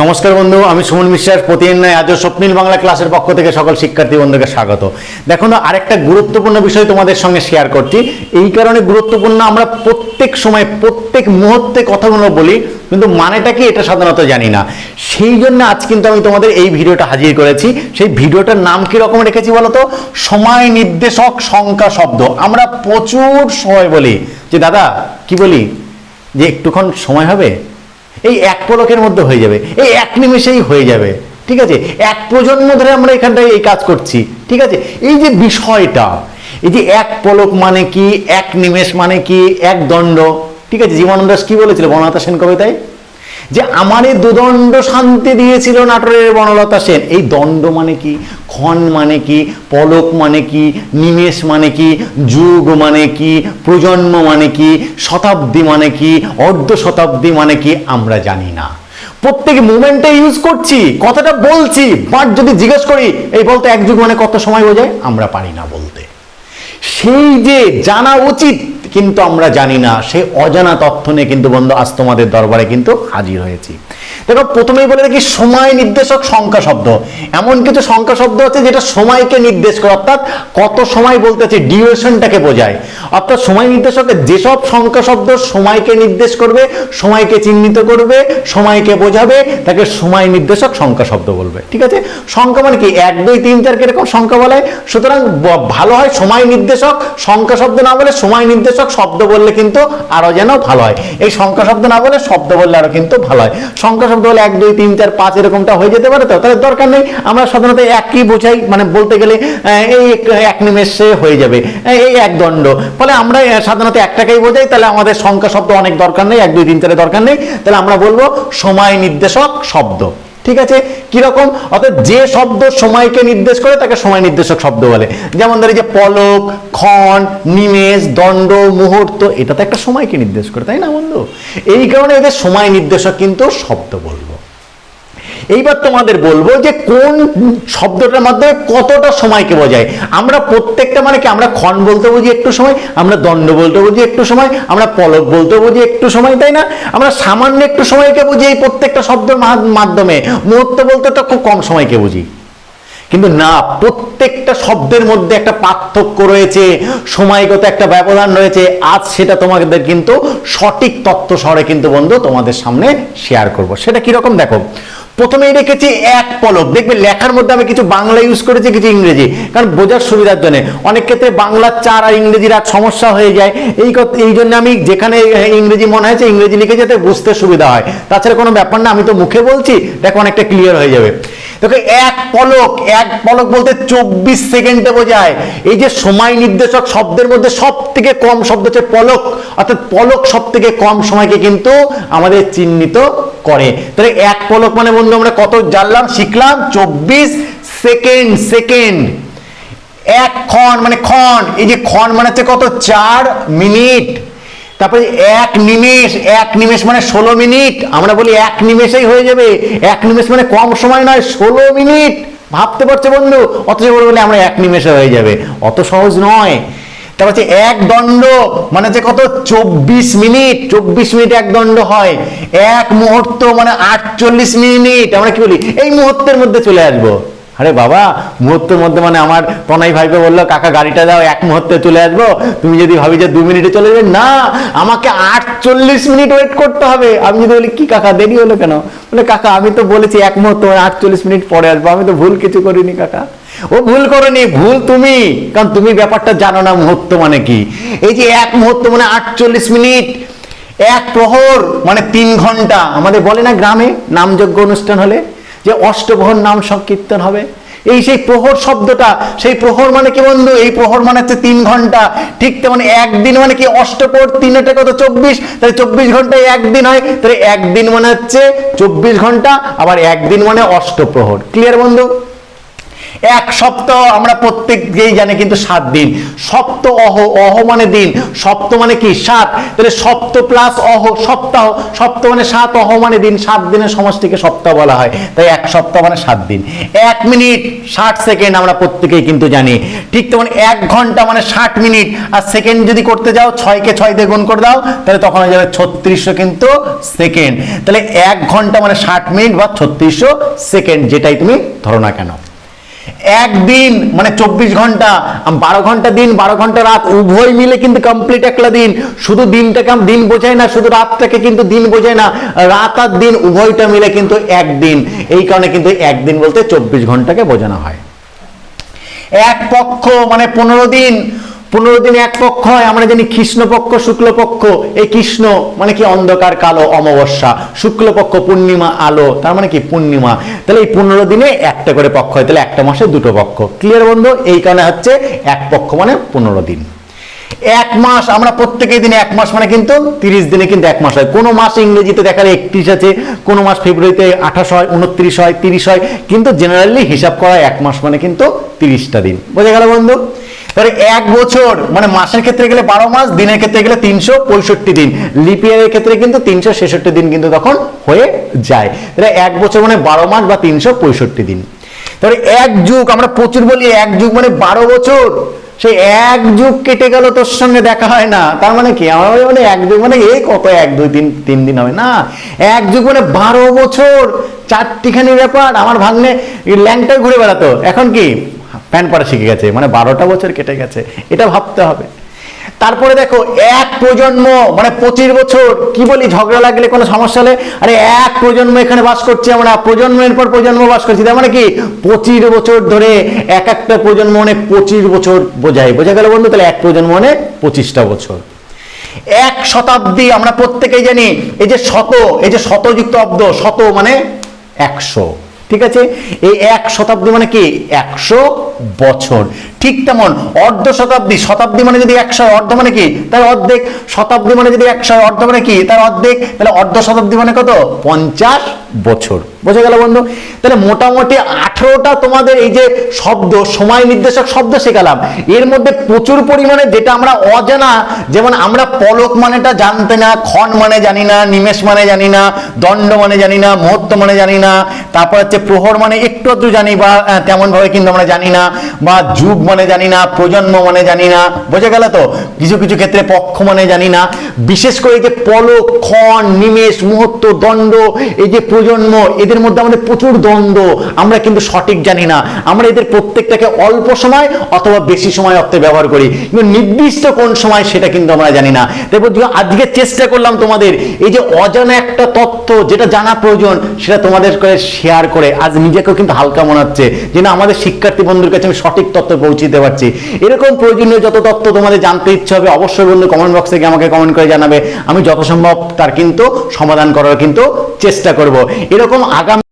নমস্কার বন্ধু, আমি সুমন বিশ্বাস প্রতিদিন নয় আজও স্বপ্নীল বাংলা ক্লাসের পক্ষ থেকে সকল শিক্ষার্থী বন্ধুকে স্বাগত। দেখো না, আরেকটা গুরুত্বপূর্ণ বিষয় তোমাদের সঙ্গে শেয়ার করছি। এই কারণে গুরুত্বপূর্ণ আমরা প্রত্যেক সময়, প্রত্যেক মুহূর্তে কথাগুলো বলি, কিন্তু মানেটা কি এটা সাধারণত জানি না। সেই জন্য আজ কিন্তু আমি তোমাদের এই ভিডিওটা হাজির করেছি। সেই ভিডিওটার নাম কি রকম রেখেছি বলতো সময় নির্দেশক সংখ্যা শব্দ। আমরা প্রচুর সময় বলি। যে দাদা, কি বলি? যে একটুক্ষণ সময় হবে? এই এক পলকের মধ্যে হয়ে যাবে। এই এক নিমেষেই হয়ে যাবে। ঠিক আছে? এক প্রজন্ম ধরে আমরা এখানটায় এই কাজ করছি। ঠিক আছে? এই যে বিষয়টা, এই যে এক পলক মানে কি, এক নিমেষ মানে কি, এক দণ্ড, ঠিক আছে? জীবনানন্দ দাস কি বলেছিল? বনলতা সেন কবিতায় যে আমারে দুদণ্ড শান্তি দিয়েছিল নাটোরের বনলতা সেন। এই দণ্ড মানে কি? ক্ষণ মানে কি? পলক মানে কি? নিমেষ মানে কি? যুগ মানে কি? প্রজন্ম মানে কি? শতাব্দী মানে কি? অর্ধ শতাব্দী মানে কি? আমরা জানি না। প্রত্যেক মুমেন্টে ইউজ করছি, কথাটা বলছি বাট যদি জিজ্ঞেস করি, এই বলতে এক যুগ মানে কত সময় বোঝায়? আমরা পারি না বলতে। সেই যে জানা উচিত কিন্তু আমরা জানি না সেই অজানা তথ্য নিয়ে কিন্তু বন্ধু আজ তোমাদের দরবারে কিন্তু হাজির হয়েছি। দেখো, প্রথমেই বলে দেখি সময় নির্দেশক সংখ্যা শব্দ। এমন কিছু সংখ্যা শব্দ আছে যেটা সময়কে নির্দেশ করে, অর্থাৎ কত সময় বলতে আছে ডিউরেশনটাকে বোঝায়। অর্থাৎ সময় নির্দেশকে যেসব সংখ্যা শব্দ সময়কে নির্দেশ করবে, সময়কে চিহ্নিত করবে, সময়কে বোঝাবে, তাকে সময় নির্দেশক সংখ্যা শব্দ বলবে। ঠিক আছে? সংখ্যা মানে কি? এক, দুই, তিন, চার কীরকম সংখ্যা বলে। সুতরাং ভালো হয় সময় নির্দেশক, সংখ্যা শব্দ না বলে সময় নির্দেশক শব্দ বললে কিন্তু আরও যেন ভালো হয়। এই সংখ্যা শব্দ না বলে শব্দ বললে আরও কিন্তু ভালো হয়। সংখ্যা শব্দ হলে এক, দুই, তিন, চার, পাঁচ এরকমটা হয়ে যেতে পারে তো? তাহলে দরকার নেই, আমরা সাধারণত একই বোঝাই মানে বলতে গেলে এই এক- নিমেষে হয়ে যাবে এই এক দণ্ড। ফলে আমরা সাধারণত একটাকেই বোঝাই, তাহলে আমাদের সংখ্যা শব্দ অনেক দরকার নেই, এক, দুই, তিন চারের দরকার নেই। তাহলে আমরা বলব সময় নির্দেশক শব্দ। ঠিক আছে? কীরকম? অর্থাৎ যে শব্দ সময়কে নির্দেশ করে, তাকে সময় নির্দেশক শব্দ বলে। যেমন ধরি যে পলক, ক্ষণ, নিমেষ, দণ্ড, মুহূর্ত, এটা তো একটা সময়কে নির্দেশ করে, তাই না বন্ধু? এই কারণে এদের সময় নির্দেশক কিন্তু শব্দ বলব। এইবার তোমাদের বলব যে কোন শব্দটার মাধ্যমে কতটা সময়কে বোঝায়? আমরা প্রত্যেকটা মানে কি, আমরা ক্ষণ বলতে বুঝি একটু সময়, আমরা দণ্ড বলতে বুঝি একটু সময়, আমরা পলক বলতে বুঝি একটু সময়, তাই না? আমরা সামান্য একটু সময়কে বুঝি এই প্রত্যেকটা শব্দের মাধ্যমে। মুহূর্ত বলতে তো খুব কম সময়কে বুঝি। কিন্তু না, প্রত্যেকটা শব্দের মধ্যে একটা পার্থক্য রয়েছে, সময়গত একটা ব্যবধান রয়েছে। আজ সেটা তোমাদের কিন্তু সঠিক তথ্য স্বরে কিন্তু বন্ধু তোমাদের সামনে শেয়ার করব। সেটা কীরকম দেখো প্রথমেই রেখেছি এক পলক। দেখবে লেখার মধ্যে আমি কিছু বাংলা ইউজ করেছি, কিছু ইংরেজি। কারণ বোঝার সুবিধার জন্য। অনেক ক্ষেত্রে বাংলার চার আর ইংরেজির আর সমস্যা হয়ে যায়। এই এই জন্য আমি যেখানে ইংরেজি মনে হয়েছে, ইংরেজি লিখে যেতে বুঝতে সুবিধা হয়। তাছাড়া কোনো ব্যাপার না, আমি তো মুখে বলছি, দেখো অনেকটা ক্লিয়ার হয়ে যাবে। দেখো, এক পলক এক পলক বলতে চব্বিশ সেকেন্ডে বোঝায়। এই যে সময় নির্দেশক শব্দের মধ্যে সব থেকে কম শব্দ হচ্ছে পলক। অর্থাৎ পলক সব থেকে কম সময়কে কিন্তু আমাদের চিহ্নিত করে। তাহলে এক পলক মানে বন্ধু আমরা কত জানলাম, শিখলাম? চব্বিশ সেকেন্ড সেকেন্ড। এক ক্ষণ মানে ক্ষণ। এই যে ক্ষণ মানে হচ্ছে কত? চার মিনিট। তারপরে এক নিমেষ এক নিমেষ মানে ষোলো মিনিট। আমরা বলি এক নিমেষেই হয়ে যাবে। এক নিমেষ মানে কম সময় নয়, ষোলো মিনিট। ভাবতে পারছ বন্ধু? অথচ বলে আমরা এক নিমেষে হয়ে যাবে। অত সহজ নয়। তারপর হচ্ছে এক দণ্ড মানে যে কত? চব্বিশ মিনিট চব্বিশ মিনিট এক দণ্ড হয়। এক মুহূর্ত মানে আটচল্লিশ মিনিট। আমরা কি বলি? এই মুহূর্তের মধ্যে চলে আসব। আরে বাবা, মুহূর্তের মধ্যে মানে আমার প্রণয় ভাইকে বলল, কাকা, গাড়িটা দাও, এক মুহূর্তে চলে আসব। তুমি যদি ভাবি যে দু মিনিটে চলে যাবে, না, আমাকে আটচল্লিশ মিনিট ওয়েট করতে হবে। আমি যদি বলি, কি কাকা, দেরি হলো কেন? বলে, কাকা, আমি তো বলেছি এক মুহূর্ত মানে আটচল্লিশ মিনিট পরে আসব। আমি তো ভুল কিছু করিনি, কাকা। ও ভুল করেনি, ভুল তুমি। কারণ তুমি ব্যাপারটা জানো না, মুহূর্ত মানে কি? এই যে এক মুহূর্ত মানে আটচল্লিশ মিনিট, এক প্রহর মানে তিন ঘণ্টা। আমাদের বলে না গ্রামে নামযজ্ঞ অনুষ্ঠান হলে যে অষ্টপ্রহর নাম সংকীর্তন হবে। এই সেই প্রহর শব্দটা, সেই প্রহর মানে কি বন্ধু? এই প্রহর মানে হচ্ছে তিন ঘণ্টা। ঠিক তেমন একদিন মানে কি অষ্টপ্রহর তিনটা কত? চব্বিশ। তাহলে চব্বিশ ঘন্টায় একদিন হয়, তাহলে একদিন মানে হচ্ছে চব্বিশ ঘণ্টা, আবার একদিন মানে অষ্টপ্রহর। ক্লিয়ার বন্ধু? এক সপ্তাহ আমরা প্রত্যেকেই জানি কিন্তু সাত দিন। সপ্ত অহ অহ মানে দিন। সপ্ত মানে কি? সাত। তাহলে সপ্ত প্লাস অহ সপ্তাহ। সপ্ত মানে সাত, অহ মানে দিন। সাত দিনের সমষ্টিকে সপ্তাহ বলা হয়। তাই এক সপ্তাহ মানে সাত দিন। এক মিনিট ষাট সেকেন্ড আমরা প্রত্যেকেই কিন্তু জানি। ঠিক তেমন এক ঘণ্টা মানে ষাট মিনিট। আর সেকেন্ড যদি করতে যাও, ছয়কে ছয় দিয়ে গুণ করে দাও, তাহলে তখন হয়ে যাবে ছত্রিশশো কিন্তু সেকেন্ড। তাহলে এক ঘণ্টা মানে ষাট মিনিট বা ছত্রিশশো সেকেন্ড, যেটাই তুমি ধরো না কেন। একদিন মানে চব্বিশ ঘণ্টা বারো ঘণ্টা দিন, বারো ঘণ্টা রাত, উভয় মিলে কিন্তু কমপ্লিট একলা দিন। শুধু দিনটাকে আমি দিন বোঝায় না, শুধু রাতটাকে কিন্তু দিন বোঝায় না, রাত আর দিন উভয়টা মিলে কিন্তু একদিন। এই কারণে কিন্তু একদিন বলতে চব্বিশ ঘন্টাকে বোঝানো হয়। এক পক্ষ মানে পনেরো দিন পনেরো দিনে এক পক্ষ হয়, আমরা জানি কৃষ্ণপক্ষ শুক্লপক্ষ এই কৃষ্ণ মানে কি অন্ধকার, কালো, অমাবস্যা। শুক্লপক্ষ পূর্ণিমা, আলো, তার মানে কি পূর্ণিমা। তাহলে এই পনেরো দিনে একটা করে পক্ষ হয়, তাহলে একটা মাসে দুটো পক্ষ। ক্লিয়ার বন্ধু? এই কারণে হচ্ছে এক পক্ষ মানে পনেরো দিন। এক মাস, আমরা প্রত্যেকের দিনে এক মাস মানে কিন্তু তিরিশ দিনে কিন্তু এক মাস হয়। কোনো মাস ইংরেজিতে দেখালে একত্রিশ আছে, কোনো মাস ফেব্রুয়ারিতে আঠাশ হয়, উনত্রিশ হয়, তিরিশ হয়, কিন্তু জেনারেলি হিসাব করা এক মাস মানে কিন্তু তিরিশটা দিন। বোঝা গেল বন্ধু? তাহলে এক বছর মানে মাসের ক্ষেত্রে গেলে বারো মাস, দিনের ক্ষেত্রে গেলে তিনশো পঁয়ষট্টি দিন। লিপিয়ারের ক্ষেত্রে কিন্তু তিনশো ছেষট্টি দিন কিন্তু তখন হয়ে যায়। তাহলে এক বছর মানে বারো মাস বা তিনশো পঁয়ষট্টি দিন। তাহলে এক যুগ, আমরা প্রচুর বলি এক যুগ মানে বারো বছর। সেই এক যুগ কেটে গেল তোর সঙ্গে দেখা হয় না। তার মানে কি? আমার মানে এক যুগ মানে এই কত এক, দুই, তিন তিন দিন হবে। না, এক যুগ মানে বারো বছর। চারটিখানি ব্যাপার। আমার ভাগ্নে ল্যাংটাই ঘুরে বেড়াতো। এখন কি? প্যান পরা শিখে গেছে মানে বারোটা বছর কেটে গেছে, এটা ভাবতে হবে। তারপরে দেখো, এক প্রজন্ম মানে পঁচিশ বছর, কি বলি, ঝগড়া লাগলে কোনো সমস্যা হলে, আরে এক প্রজন্ম এখানে বাস করছি আমরা, প্রজন্মের পর প্রজন্ম বাস করছি, তার মানে কি, পঁচিশ বছর ধরে এক একটা প্রজন্ম মানে পঁচিশ বছর বোঝায় বোঝা গেল বন্ধু, তাহলে এক প্রজন্ম মানে পঁচিশটা বছর। এক শতাব্দী আমরা প্রত্যেকেই জানি, এই যে শত, এই যে শতযুক্ত অব্দ, শত মানে একশো। ঠিক আছে? এই এক শতাব্দী মানে কি? একশো বছর। ঠিক তেমন। অর্ধ শতাব্দী শতাব্দী মানে যদি একশো অর্ধ মানে কি? তার অর্ধেক শতাব্দী মানে যদি একশো অর্ধ মানে কি? তার অর্ধেক তাহলে অর্ধ শতাব্দী মানে কত? পঞ্চাশ বছর। বোঝা গেল বন্ধু? তাহলে মোটামুটি আঠেরোটা তোমাদের এই যে শব্দ সময় নির্দেশক শব্দ শেখালাম। এর মধ্যে প্রচুর পরিমাণে যেটা আমরা অজানা যেমন আমরা পলক মানেটা জানতে না ক্ষণ মানে জানি না নিমেষ মানে জানি না দণ্ড মানে জানি না মুহূর্ত মানে জানি না তারপর হচ্ছে প্রহর মানে একটু আধটু জানি বা আহ, তেমন ভাবে কিন্তু আমরা জানি না বা যুগ মানে জানি না, প্রজন্ম মানে জানি না, বোঝা গেল তো? কিছু কিছু ক্ষেত্রে পক্ষ মানে জানি না। বিশেষ করে যে পলক, ক্ষণ, নিমেষ, মুহূর্ত, দণ্ড, এই যে প্রজন্ম, এদের মধ্যে আমাদের প্রচুর দ্বন্দ্ব। আমরা কিন্তু সঠিক জানি না। আমরা এদের প্রত্যেকটাকে অল্প সময় অথবা বেশি সময় অর্থে ব্যবহার করি। কিন্তু নির্দিষ্ট কোন সময় সেটা কিন্তু আমরা জানি না। তাই আজকে চেষ্টা করলাম তোমাদের এই যে অজানা একটা তত্ত্ব যেটা জানা প্রয়োজন, সেটা তোমাদের করে শেয়ার করে। আজ নিজেকেও কিন্তু হালকা মনে হচ্ছে যে না, আমাদের শিক্ষার্থী বন্ধুর কাছে আমি সঠিক তথ্য পৌঁছে দিতে পারছি। এরকম প্রয়োজনীয় যত তথ্য তোমাদের জানতে ইচ্ছে হবে, অবশ্যই বন্ধু কমেন্ট বক্সে গিয়ে আমাকে কমেন্ট করে জানাবে। আমি যত সম্ভব তার কিন্তু সমাধান করার কিন্তু চেষ্টা করব। এরকম আগামী